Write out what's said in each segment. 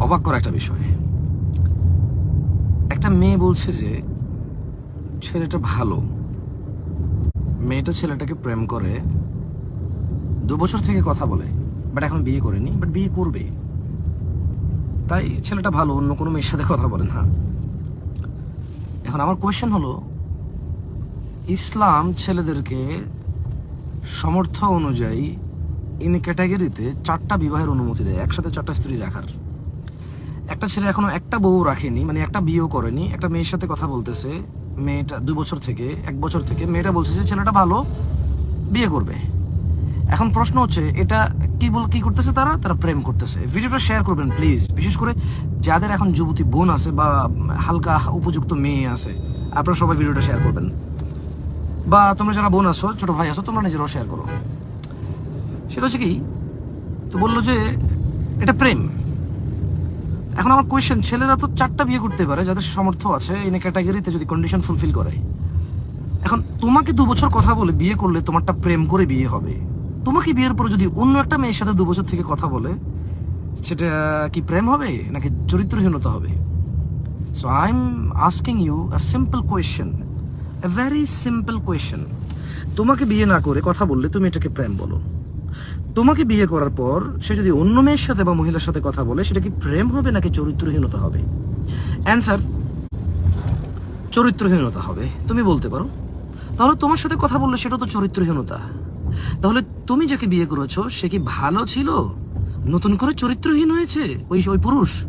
অবাক করা একটা বিষয়। একটা মেয়ে বলছে যে, ছেলেটা ভালো। মেয়েটা ছেলেটাকে প্রেম করে, দু বছর থেকে কথা বলে, বাট এখন বিয়ে করেনি, বাট বিয়ে করবে। তাই ছেলেটা ভালো, অন্য কোনো মেয়ের সাথে কথা বলে না। এখন আমার কোয়েশ্চেন হলো, ইসলাম ছেলেদেরকে সমর্থ অনুযায়ী ইন ক্যাটাগরিতে চারটা বিবাহের অনুমতি দেয়, একসাথে চারটা স্ত্রী রাখার। একটা ছেলে এখনও একটা বউ রাখেনি মানে একটা বিয়েও করেনি, একটা মেয়ের সাথে কথা বলতেছে, মেয়েটা দু বছর থেকে, এক বছর থেকে, মেয়েটা বলছে যে, ছেলেটা ভালো, বিয়ে করবে। এখন প্রশ্ন হচ্ছে, এটা কি বল, কি করতেছে তারা? তারা প্রেম করতেছে। ভিডিওটা শেয়ার করবেন প্লিজ বিশেষ করে যাদের এখন যুবতী বোন আছে বা হালকা উপযুক্ত মেয়ে আছে, আপনারা সবাই ভিডিওটা শেয়ার করবেন। বা তোমরা যারা বোন আছো, ছোট ভাই আছো, তোমরা নিজেরাও শেয়ার করো। সেটা হচ্ছে কি, তো বলল যে এটা প্রেম। এখন আমার কোয়েশ্চেন ছেলেরা তো চারটা বিয়ে করতে পারে, যাদের সামর্থ্য আছে এই ক্যাটাগরিতে যদি কন্ডিশন ফুলফিল করে। এখন তোমাকে দু বছর কথা বলে বিয়ে করলে তোমারটা প্রেম করে বিয়ে হবে। তোমাকে বিয়ের পরে যদি অন্য একটা মেয়ের সাথে দু বছর থেকে কথা বলে, সেটা কি প্রেম হবে, নাকি চরিত্রহীনতা হবে? So I am asking you a simple question a very simple question তোমাকে বিয়ে না করে কথা বললে তুমি এটাকে প্রেম বলো। তোমাকে বিয়ে করার পর সে যদি অন্য মেয়ের সাথে বা মহিলার সাথে কথা বলে, সেটা কি প্রেম হবে নাকি চরিত্রহীনতা হবে? অ্যান্সার চরিত্রহীনতা হবে। তুমি বলতে পারো। তাহলে তোমার সাথে কথা বললে সেটা তো চরিত্রহীনতা। তাহলে তুমি যাকে বিয়ে করেছ, সে কি ভালো ছিল? নতুন করে চরিত্রহীন হয়েছে? ওই ওই পুরুষ?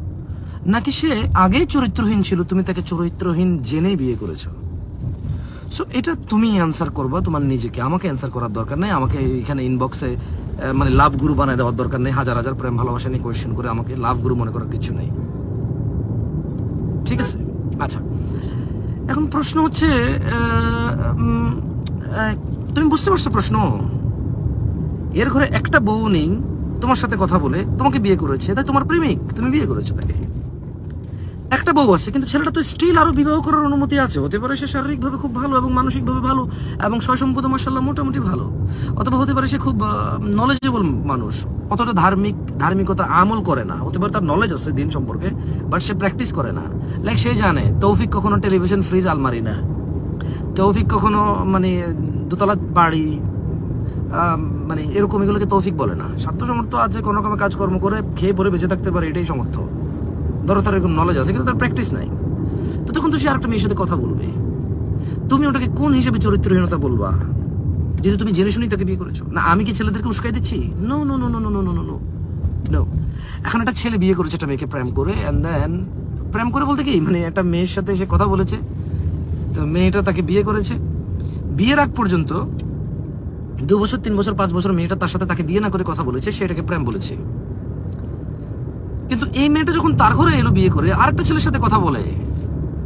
নাকি সে আগেই চরিত্রহীন ছিল, তুমি তাকে চরিত্রহীন জেনেই বিয়ে করেছ? সো এটা তুমি অ্যান্সার করবা, তোমার নিজেকে। আমাকে অ্যান্সার করার দরকার নেই। আমাকে এখানে ইনবক্সে মানে লাভ গুরু বানায় দেওয়ার দরকার নেই। হাজার হাজার প্রেম ভালোবাসা নিয়ে কোয়েশ্চেন করে আমাকে লাভ গুরু মনে করার কিছু নেই। ঠিক আছে? আচ্ছা। এখন প্রশ্ন হচ্ছে তুমি বুঝতে পারছ প্রশ্ন? এর ঘরে একটা বউ নেই, তোমার সাথে কথা বলে তোমাকে বিয়ে করেছে, তাই তোমার প্রেমিক, তুমি বিয়ে করেছ তাকে। একটা বউ আছে, কিন্তু ছেলেটা তো স্টিল আরও বিবাহ করার অনুমতি আছে। হতে পারে সে শারীরিকভাবে খুব ভালো এবং মানসিকভাবে ভালো এবং সয় সম্পদ মার্শাল্লাহ মোটামুটি ভালো। অথবা হতে পারে সে খুব নলেজেবল মানুষ। অতটা ধার্মিক, ধার্মিকতা আমল করে না। হতে পারে তার নলেজ আছে দিন সম্পর্কে বাট সে প্র্যাকটিস করে না। লাইক সে জানে, তৌফিক কখনো টেলিভিশন ফ্রিজ আলমারি না। তৌফিক কখনো মানে দোতলা বাড়ি মানে এরকম এগুলোকে তৌফিক বলে না। স্বার্থ সমর্থ আছে, কোনো রকমের কাজকর্ম করে, খেয়ে পরে বেঁচে থাকতে পারে, এটাই সমর্থ। ধরো তার এরকম নলেজ আছে, কিন্তু তার প্র্যাকটিস নাই। তো তখন তো সে আরেকটা মেয়ের সাথে কথা বলবে। তুমি ওটাকে কোন হিসেবে চরিত্রহীনতা বলবা? যেহেতু তুমি জেনে শুনেই তাকে বিয়ে করেছ। না, আমি কি ছেলেদেরকে উস্কাই দিচ্ছি? No no no no no no no no no এখন একটা ছেলে বিয়ে করেছে, একটা মেয়েকে প্রেম করে অ্যান্ড দেন প্রেম করে বলতে কি? মানে একটা মেয়ের সাথে সে কথা বলেছে, তো মেয়েটা তাকে বিয়ে করেছে। বিয়ের আগ পর্যন্ত দু বছর, তিন বছর, পাঁচ বছর মেয়েটা তার সাথে তাকে বিয়ে না করে কথা বলেছে সেটাকে প্রেম বলেছে। কিন্তু এই মেয়েটা যখন তার ঘরে এলো বিয়ে করে, আরেকটা ছেলের সাথে কথা বলে।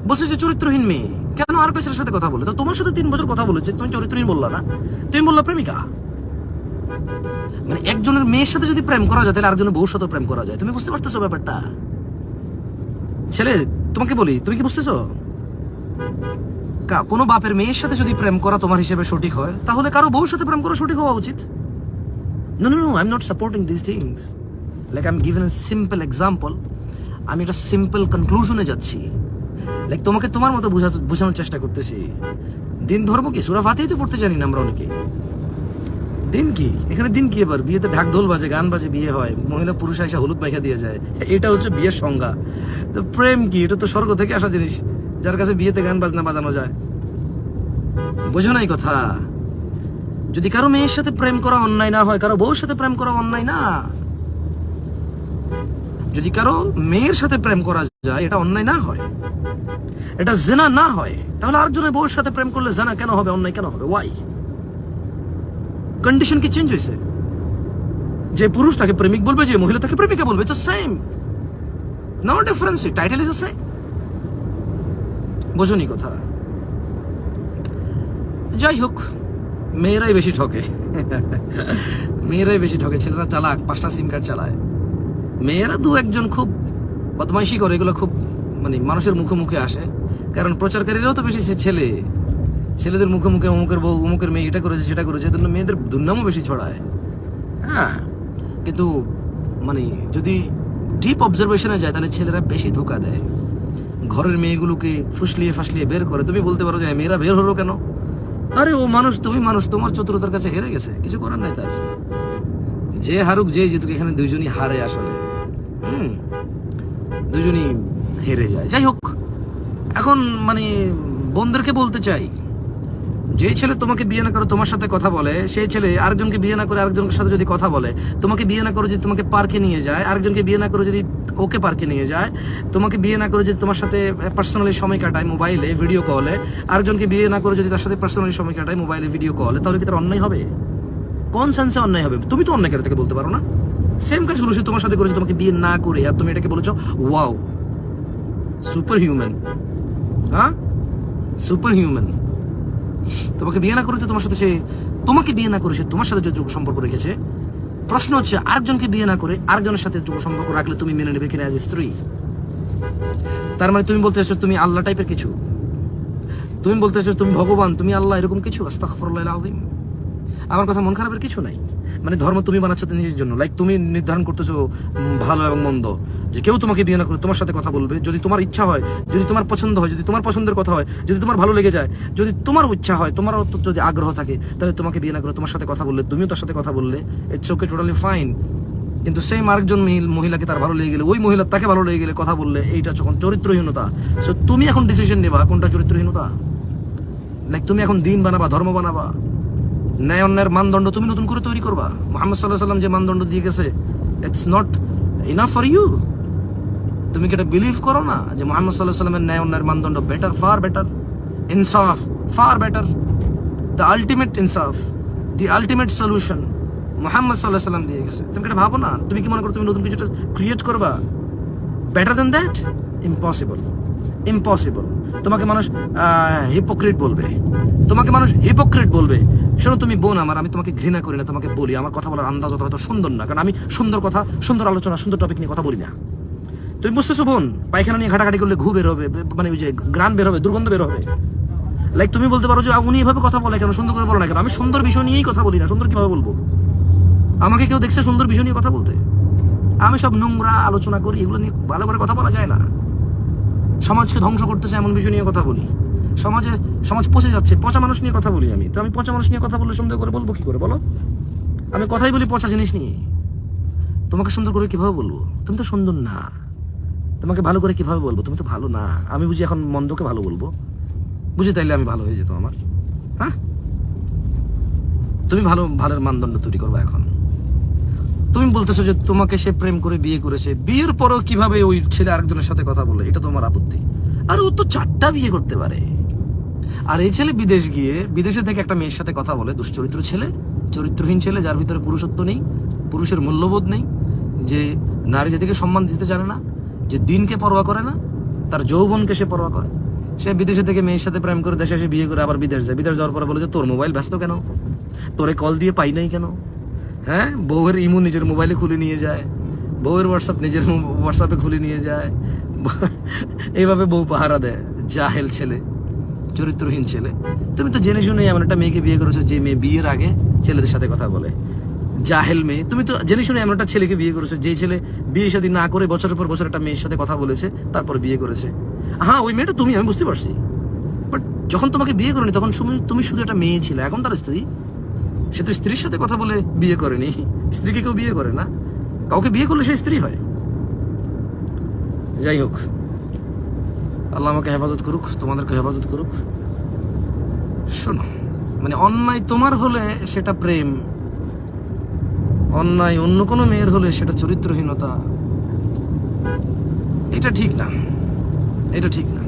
বলছে যে, চরিত্রহীন মেয়ে। কেন আরেকটা ছেলের সাথে কথা বলে? তো তোমার সাথে তিন বছর কথা বলেছে, তুমি চরিত্রহীন বললা না। তুমি বললা, প্রেমিকা। মানে একজনের মেয়ের সাথে যদি প্রেম করা যায়, তাহলে আরেকজনের বউর সাথে প্রেম করা যায়। তুমি বুঝতে পারতেছো ব্যাপারটা? ছেলে, তোমাকে বলি, তুমি কি বুঝতেছো? কোনো বাপের মেয়ের সাথে যদি প্রেম করা তোমার হিসেবে সঠিক হয়, তাহলে কারও বউর সাথে প্রেম করা সঠিক হওয়া উচিত। No no no I am not supporting this things like I am given a simple example আমি একটা সিম্পল কনক্লুশনে যাচ্ছি। লাইক তোমাকে তোমার মতো বোঝা বোঝানোর চেষ্টা করতেছি। দিন ধর্ম কি? সুরা ফাতেই তো পড়তে জানি না আমরা অনেকে। দিন কি? এখানে দিন কি এবার? বিয়েতে ঢাক ঢোল বাজে, গান বাজে, বিয়ে হয়। মহিলা পুরুষ এসে হলুদ পাইখা দিয়ে যায়। এটা হচ্ছে বিয়ের সংজ্ঞা। তো প্রেম কি? এটা তো স্বর্গ থেকে আসা জিনিস। যার কাছে বিয়েতে গান বাজনা বাজানো যায়। বোঝো নাই কথা। যদি কারও মেয়ের সাথে প্রেম করা অন্যায় না হয়, কারও বউর সাথে প্রেম করা অন্যায় না যদি কারও মেয়ের সাথে প্রেম করা যায়, এটা অন্যায় না হয়। এটা জেনা না হয়। তাহলে আরেকজনের বউর সাথে প্রেম করলে জানা কেন হবে, অন্যায় কেন হবে? ওয়াই কন্ডিশন কি চেঞ্জ হয়েছে? যে পুরুষ তাকে প্রেমিক বলবে, যে মহিলা তাকে প্রেমিকা বলবে it's same no difference title is same বোঝনি কথা। যাই হোক, মেয়েরাই বেশি ঠকে। মেয়েরাই বেশি ঠকে, ছেলেরা চালাক, পাঁচটা সিম কার্ড চালায়। মেয়েরা দু একজন খুব বদমাইশি করে, এগুলো খুব মানে মানুষের মুখে মুখে আসে। কারণ প্রচারকারীরাও তো বেশি ছেলে। ছেলেদের মুখে মুখে অমুকের বউ, অমুকের মেয়ে, এটা করেছে, সেটা করেছে, এজন্য মেয়েদের দুর্নামও বেশি ছড়ায়। হ্যাঁ কিন্তু মানে যদি ডিপ অবজারভেশনে যায়, তাহলে ছেলেরা বেশি ধোকা দেয়। ঘরের মেয়েগুলোকে ফুসলিয়ে ফাসলিয়ে বের করে। তুমি বলতে পারো যে মেয়েরা বের হলো কেন? আরে, ও মানুষ, তুমি মানুষ, তোমার চতুরতার কাছে হেরে গেছে। কিছু করার নাই তার। যে হারুক যে জিতুক, এখানে দুইজনই হারে আসলে। হুম দুজনই হেরে যায়। যাই হোক, এখন মানে বোনদেরকে বলতে চাই যে ছেলে তোমাকে বিয়ে না করে তোমার সাথে কথা বলে, সেই ছেলে আরেকজনকে বিয়ে না করে আরেকজনের সাথে যদি কথা বলে, তোমাকে বিয়ে না করে যদি তোমাকে পার্কে নিয়ে যায়, আরেকজনকে বিয়ে না করে যদি ওকে পার্কে নিয়ে যায়, তোমাকে বিয়ে না করে যদি তোমার সাথে পার্সোনালি সময় কাটায় মোবাইলে ভিডিও কলে আরেকজনকে বিয়ে না করে যদি তার সাথে পার্সোনালি সময় কাটায় মোবাইলে ভিডিও কলে তাহলে কি তার অন্যায় হবে? কোন সেন্সে অন্যায় হবে। তুমি তো অন্যায় থেকে বলতে পারো না। সেম কাজগুলো সে তোমার সাথে করেছে, তোমাকে বিয়ে না করে, আর তুমি এটাকে বলেছ ওয়াও সুপার হিউম্যান হ্যাঁ? সুপার হিউম্যান তোমাকে বিয়ে না করে তো তোমার সাথে সে, তোমাকে বিয়ে না করে সে তোমার সাথে যতটুকু সম্পর্ক রেখেছে। প্রশ্ন হচ্ছে, আরেকজনকে বিয়ে না করে আরেকজনের সাথে যতটুকু সম্পর্ক রাখলে তুমি মেনে নেবে কিনা অ্যাজ স্ত্রী? তার মানে তুমি বলতে চাচ্ছ, তুমি আল্লাহ টাইপের কিছু? তুমি বলতে চাচ্ছ, তুমি ভগবান, তুমি আল্লাহ এরকম কিছু? আস্তাগফিরুল্লাহ আযীম আমার কথা মন খারাপের কিছু নাই। মানে ধর্ম তুমি বানাচ্ছ নিজের জন্য। লাইক তুমি নির্ধারণ করতেছো ভালো এবং মন্দ। যে কেউ তোমাকে বিয়ে না করে তোমার সাথে কথা বলবে, যদি তোমার ইচ্ছা হয়, যদি তোমার পছন্দ হয়, যদি তোমার পছন্দের কথা হয়, যদি তোমার ভালো লেগে যায়, যদি তোমার ইচ্ছা হয়, তোমারও যদি আগ্রহ থাকে, তাহলে তোমাকে বিয়ে না করে তোমার সাথে কথা বললে, তুমিও তার সাথে কথা বললে ইটস ওকে টোটালি ফাইন কিন্তু সেই আরেকজন মহিল- মহিলাকে তার ভালো লেগে গেলে, ওই মহিলা তাকে ভালো লেগে গেলে কথা বললে, এইটা যখন চরিত্রহীনতা। সো তুমি এখন ডিসিশন নেবা কোনটা চরিত্রহীনতা? লাইক তুমি এখন দিন বানাবা, ধর্ম বানাবা। ন্যায় অন্যায়ের মানদণ্ড তুমি নতুন করে তৈরি করবা। মোহাম্মদ সাল্লাহ সাল্লাম যে মানদণ্ড দিয়ে গেছে it's not enough for you তুমি কি এটা বিলিভ করো না যে মোহাম্মদ সাল্লাহ সাল্লামের ন্যায় অন্যায়ের মানদণ্ড বেটার ফার বেটার ইনসাফ ফার বেটার দ্য আলটিমেট ইনসাফ দি আলটিমেট সলিউশন মোহাম্মদ সাল্লাহ সাল্লাম দিয়ে গেছে। তুমি এটা ভাবো না? তুমি কি মনে করো তুমি নতুন কিছুটা ক্রিয়েট করবা? Better then that impossible impossible তোমাকে মানুষ হিপোক্রিট বলবে। তোমাকে মানুষ হিপোক্রিট বলবে। শোনো, তুমি বোন আমার, আমি তোমাকে ঘৃণা করি না, তোমাকে বলি, আমার কথা বলার আন্দাজ হয়তো সুন্দর না, কারণ আমি সুন্দর কথা, সুন্দর আলোচনা, সুন্দর টপিক নিয়ে কথা বলি না। তুমি বুঝতেছো বোন? পায়খানা নিয়ে ঘাটাঘাটি করলে ঘু বের হবে মানে ওই যে গ্রান বের হবে, দুর্গন্ধ বের হবে। লাইক তুমি বলতে পারো যে উনি এভাবে কথা বলে কেন? সুন্দর করে বলো না কেন? আমি সুন্দর বিষয় নিয়েই কথা বলি না, সুন্দর কীভাবে বলব? আমাকে কেউ দেখছে সুন্দর বিষয় নিয়ে কথা বলতে? আমি সব নোংরা আলোচনা করি, এগুলো নিয়ে ভালো করে কথা বলা যায় না। সমাজকে ধ্বংস করতেছে এমন বিষয় নিয়ে কথা বলি। সমাজে, সমাজ পচে যাচ্ছে। পচা মানুষ নিয়ে কথা বলি আমি। তো আমি পচা মানুষ নিয়ে কথা বললে সুন্দর করে বলব কি করে, বলো? আমি কথাই বলি পচা জিনিস নিয়ে। তোমাকে সুন্দর করে কীভাবে বলব? তুমি তো সুন্দর না। তোমাকে ভালো করে কীভাবে বলব? তুমি তো ভালো না। আমি বুঝি এখন মন্দকে ভালো বলব। বুঝি তাইলে আমি ভালো হয়ে যেত আমার। হ্যাঁ? তুমি ভালো, ভালোর মানদণ্ড তৈরি করবে এখন। তুমি বলতেছো যে তোমাকে সে প্রেম করে বিয়ে করেছে। বিয়ের পরও কীভাবে ওই ছেলে আরেকজনের সাথে কথা বলে? এটা তোমার আপত্তি। আর ও তো চারটা বিয়ে করতে পারে। আর এই ছেলে বিদেশ গিয়ে, বিদেশে থেকে একটা মেয়ের সাথে কথা বলে, দুশ্চরিত্র ছেলে, চরিত্রহীন ছেলে, যার ভিতরে পুরুষত্ব নেই, পুরুষের মূল্যবোধ নেই, যে নারী জাতিকে সম্মান দিতে জানে না, যে দিনকে পরোয়া করে না, তার যৌবনকে সে পরোয়া করে। সে বিদেশে থেকে মেয়ের সাথে প্রেম করে, দেশে এসে বিয়ে করে আবার বিদেশ যায়। বিদেশ যাওয়ার পরে বলে যে, তোর মোবাইল ব্যস্ত কেন? তোরে কল দিয়ে পাই নাই কেন? হ্যাঁ? বউয়ের ইমো নিজের মোবাইলে খুলে নিয়ে যায়। বউয়ের হোয়াটসঅ্যাপ নিজের হোয়াটসঅ্যাপে খুলে নিয়ে যায়। এইভাবে বউ পাহারা দেয়, জাহেল ছেলে। চরিত্রহীন ছেলে। তুমি তো জেনে শুনে এমন একটা মেয়েকে বিয়ে করেছ যে মেয়ে বিয়ের আগে ছেলেদের সাথে কথা বলে। জাহেল মেয়ে। তুমি তো জেনে শুনে এমন একটা ছেলেকে বিয়ে করেছ যে ছেলে বিয়ে শাদী না করে বছরের পর বছর একটা মেয়ের সাথে কথা বলেছে, তারপর বিয়ে করেছে। হ্যাঁ ওই মেয়েটা তুমি, আমি বুঝতে পারছি। বাট যখন তোমাকে বিয়ে করেনি, তখন তুমি শুধু একটা মেয়ে ছিলে। এখন তার স্ত্রী? সে তো স্ত্রীর সাথে কথা বলে বিয়ে করেনি। স্ত্রীকে কেউ বিয়ে করে না। কাউকে বিয়ে করলে সে স্ত্রী হয়। যাই হোক। আল্লাহ আমাকে হেফাজত করুক, তোমাদেরকে হেফাজত করুক শোনো মানে অন্যায় তোমার হলে সেটা প্রেম, অন্যায় অন্য কোনো মেয়ের হলে সেটা চরিত্রহীনতা এটা ঠিক না, এটা ঠিক না?